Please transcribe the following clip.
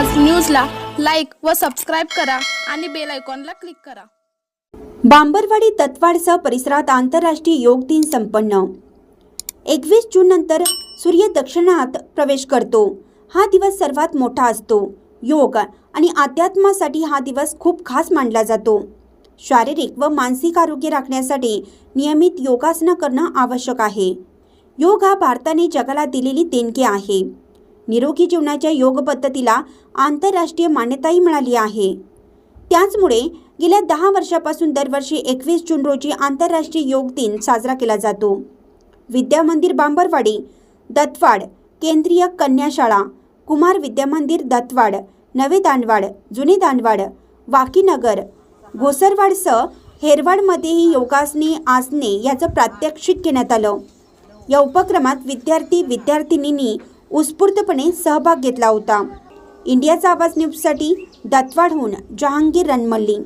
न्यूजला लाईक व सबस्क्राईब करा आणि बेल आयकॉनला क्लिक करा. बांबरवाडी तत्वाडसह परिसरात आंतरराष्ट्रीय योग दिन संपन्न. एकवीस जून नंतर सूर्य दक्षिणात प्रवेश करतो. हा दिवस सर्वात मोठा असतो. योग आणि अध्यात्मासाठी हा दिवस खूप खास मानला जातो. शारीरिक व मानसिक आरोग्य राखण्यासाठी नियमित योगासनं करणं आवश्यक आहे. योग हा भारताने जगाला दिलेली देणगी आहे. निरोगी जीवनाच्या योग पद्धतीला आंतरराष्ट्रीय मान्यताही मिळाली आहे. त्याचमुळे गेल्या दहा वर्षापासून दरवर्षी एकवीस जून रोजी आंतरराष्ट्रीय योग दिन साजरा केला जातो. विद्यामंदिर बांबरवाडी दत्तवाड केंद्रीय कन्याशाळा कुमार विद्यामंदिर दत्तवाड नवे दांडवाड जुने दांडवाड वाकीनगर घोसरवाडसह हेरवाडमध्येही योगासने आसने याचं प्रात्यक्षिक घेण्यात आलं. या उपक्रमात विद्यार्थी विद्यार्थिनींनी उत्स्फूर्तपणे सहभाग घेतला होता. इंडियाचा आवाज न्यूजसाठी दत्वाडहून जहांगीर रणमल्ली.